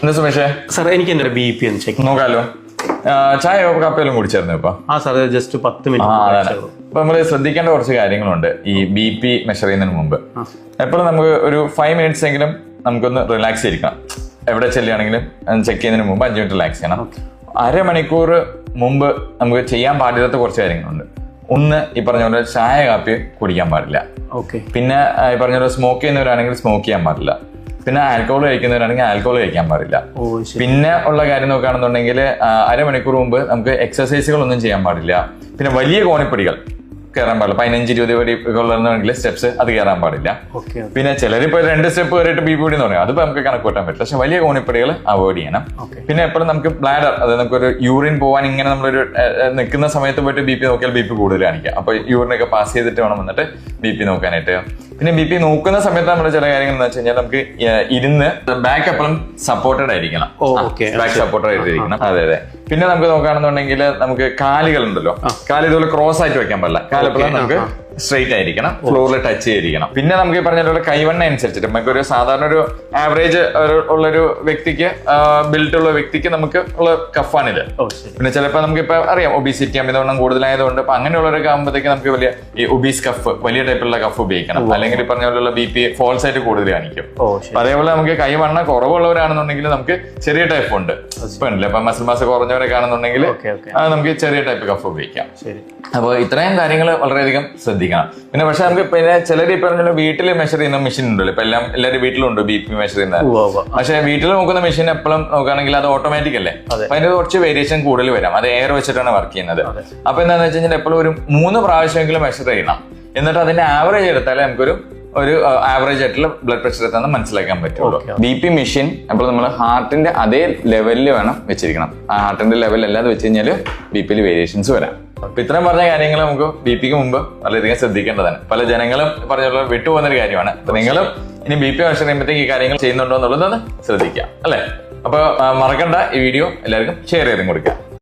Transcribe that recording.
എന്താ സുമേഷേ? സാർ എനിക്ക് എന്റെ ബി പി ഒന്ന് ചെക്ക് നോക്കാലോ. ചായയോ കപ്പയിലും കുടിച്ചായിരുന്നു ഇപ്പൊ? ആ സാർ ജസ്റ്റ് പത്ത് മിനിറ്റ് അപ്പൊ നമ്മൾ ശ്രദ്ധിക്കേണ്ട കുറച്ച് കാര്യങ്ങളുണ്ട്. ഈ ബി പി മെഷർ ചെയ്യുന്നതിന് മുമ്പ്. എപ്പോഴും നമുക്ക് ഒരു ഫൈവ് മിനിറ്റ്സ് എങ്കിലും നമുക്കൊന്ന് റിലാക്സ് ചെയ്തിരിക്കണം എവിടെ ചെല്ലുകയാണെങ്കിലും ചെക്ക് ചെയ്യുന്നതിന് മുമ്പ് അഞ്ച് മിനിറ്റ് റിലാക്സ് ചെയ്യണം. അരമണിക്കൂർ മുമ്പ് നമുക്ക് ചെയ്യാൻ പാടില്ലാത്ത കുറച്ച് കാര്യങ്ങളുണ്ട്. ഒന്ന് ഈ പറഞ്ഞ പോലെ ചായ കാപ്പി കുടിക്കാൻ പാടില്ല. ഓക്കെ. പിന്നെ ഈ പറഞ്ഞ പോലെ സ്മോക്ക് ചെയ്യുന്നവരാണെങ്കിൽ സ്മോക്ക് ചെയ്യാൻ പാടില്ല. പിന്നെ ആൽക്കഹോൾ കഴിക്കുന്നവരാണെങ്കിൽ ആൽക്കഹോൾ കഴിക്കാൻ പാടില്ല. പിന്നെ ഉള്ള കാര്യം നോക്കുകയാണെന്നുണ്ടെങ്കിൽ അരമണിക്കൂർ മുമ്പ് നമുക്ക് എക്സസൈസുകളൊന്നും ചെയ്യാൻ പാടില്ല. പിന്നെ വലിയ കോണിപ്പടികൾ. കയറാൻ പാടില്ല. പതിനഞ്ച് ഇരുപത് പടികളുണ്ടെങ്കിൽ സ്റ്റെപ്സ് അത് കയറാൻ പാടില്ല. പിന്നെ പിന്നെ ചിലരിപ്പോ രണ്ട് സ്റ്റെപ്പ് കയറിയിട്ട് ബി പി എന്ന് പറയും. അത് നമുക്ക് കണക്ക് കൂട്ടാൻ പറ്റില്ല. പക്ഷെ വലിയ കോണിപ്പടികൾ അവോയ്ഡ് ചെയ്യണം. പിന്നെ എപ്പോഴും നമുക്ക് ബ്ലാഡർ അതായത് നമുക്കൊരു യൂറിൻ പോകാൻ ഇങ്ങനെ നമ്മളൊരു നിൽക്കുന്ന സമയത്ത് പോയിട്ട് ബി പി നോക്കിയാൽ ബി പി കൂടുതൽ കാണിക്കുക അപ്പൊ യൂറിനൊക്കെ പാസ് ചെയ്തിട്ട് വേണം വന്നിട്ട് ബി പി നോക്കാനായിട്ട്. പിന്നെ ബി പി നോക്കുന്ന സമയത്ത് നമ്മൾ ചില കാര്യങ്ങൾ എന്ന് വെച്ച് കഴിഞ്ഞാൽ നമുക്ക് ഇരുന്ന് ബാക്ക് എപ്പോഴും സപ്പോർട്ടഡ് ആയിരിക്കണം. ബാക്ക് സപ്പോർട്ടഡ് ആയിട്ടിരിക്കണം. അതെ അതെ. പിന്നെ നമുക്ക് നോക്കുകയാണെന്നുണ്ടെങ്കിൽ നമുക്ക് കാലുകൾ ഉണ്ടല്ലോ കാൽ ഇതുപോലെ ക്രോസ് ആയിട്ട് വെക്കാൻ പറ്റില്ല. കാലെപ്പോഴും നമുക്ക് സ്ട്രെയിറ്റ് ആയിരിക്കണം. ഫ്ലോറിൽ ടച്ച് ചെയ്തിരിക്കണം. പിന്നെ നമുക്ക് ഈ പറഞ്ഞ കൈവണ്ണ അനുസരിച്ചിട്ട് നമുക്ക് ഒരു സാധാരണ ഒരു ആവറേജ് ഉള്ളൊരു വ്യക്തിക്ക് ബിൽറ്റ് ഉള്ള വ്യക്തിക്ക് നമുക്ക് ഉള്ള കഫാണിത് പിന്നെ ചിലപ്പോൾ നമുക്ക് ഇപ്പൊ അറിയാം ഒബീസിറ്റി അമിതവണ്ണം കൂടുതലായതുകൊണ്ട് അപ്പൊ അങ്ങനെയുള്ളവരൊക്കെ ആകുമ്പോഴത്തേക്ക് നമുക്ക് വലിയ ഈ ഒബീസ് കഫ് വലിയ ടൈപ്പിലുള്ള കഫ് ഉപയോഗിക്കണം. അല്ലെങ്കിൽ ഈ പറഞ്ഞ പോലുള്ള ബി പി ഫോൾസ് ആയിട്ട് കൂടുതൽ കാണിക്കും. അതേപോലെ നമുക്ക് കൈവണ്ണ കുറവുള്ളവരാണെന്നുണ്ടെങ്കിൽ നമുക്ക് ചെറിയ ടൈപ്പ് ഉണ്ട്. ഇപ്പൊ ഉണ്ടല്ലേ മസിൽ മാസ് കുറഞ്ഞവരൊക്കെ ആണെന്നുണ്ടെങ്കിൽ നമുക്ക് ചെറിയ ടൈപ്പ് കഫ് ഉപയോഗിക്കാം. അപ്പോൾ ഇത്രയും കാര്യങ്ങൾ വളരെയധികം ശ്രദ്ധിക്കണം. പിന്നെ പക്ഷെ നമുക്ക് പിന്നെ ചിലർ ഈ പറഞ്ഞ വീട്ടിൽ മെഷർ ചെയ്യുന്ന മെഷീൻ ഉണ്ടല്ലോ. ഇപ്പൊ എല്ലാം എല്ലാവരും വീട്ടിലുണ്ട് ബി പി മെഷർ ചെയ്യുന്നത്. പക്ഷെ വീട്ടിൽ നോക്കുന്ന മെഷീൻ എപ്പോഴും നോക്കുകയാണെങ്കിൽ അത് ഓട്ടോമാറ്റിക് അല്ലേ? അതെ. അപ്പൊ അതിന് കുറച്ച് വേരിയേഷൻ കൂടുതൽ വരാം. അത് എയർ വെച്ചിട്ടാണ് വർക്ക് ചെയ്യുന്നത്. അപ്പൊ എന്താണെന്ന് വെച്ച് കഴിഞ്ഞാൽ എപ്പോഴും ഒരു മൂന്ന് പ്രാവശ്യമെങ്കിലും മെഷർ ചെയ്യണം. എന്നിട്ട് അതിന്റെ ആവറേജ് എടുത്താലേ നമുക്കൊരു ഒരു ആവറേജ് ആയിട്ടുള്ള ബ്ലഡ് പ്രഷർ എത്താന്ന് മനസ്സിലാക്കാൻ പറ്റുള്ളൂ. ബി പി മെഷീൻ അപ്പോൾ നമ്മൾ ഹാർട്ടിന്റെ അതേ ലെവലിൽ വേണം വെച്ചിരിക്കണം. ആ ഹാർട്ടിന്റെ ലെവൽ അല്ലാതെ വെച്ച് കഴിഞ്ഞാൽ ബി പിയിൽ വേരിയേഷൻസ് വരാം. അപ്പൊ ഇത്രയും പറഞ്ഞ കാര്യങ്ങൾ നമുക്ക് ബി പിക്ക് മുമ്പ് വളരെയധികം ശ്രദ്ധിക്കേണ്ടതാണ്. പല ജനങ്ങളും പറഞ്ഞുള്ള വിട്ടുപോകുന്ന ഒരു കാര്യമാണ്. അപ്പൊ നിങ്ങളും ഇനി ബി പി മെഷർ ചെയ്യുമ്പോഴത്തേക്ക് ഈ കാര്യങ്ങൾ ചെയ്യുന്നുണ്ടോ എന്നുള്ളത് ശ്രദ്ധിക്കാം അല്ലേ? അപ്പൊ മറക്കണ്ട ഈ വീഡിയോ. എല്ലാവർക്കും ഷെയർ ചെയ്തും കൊടുക്കുക.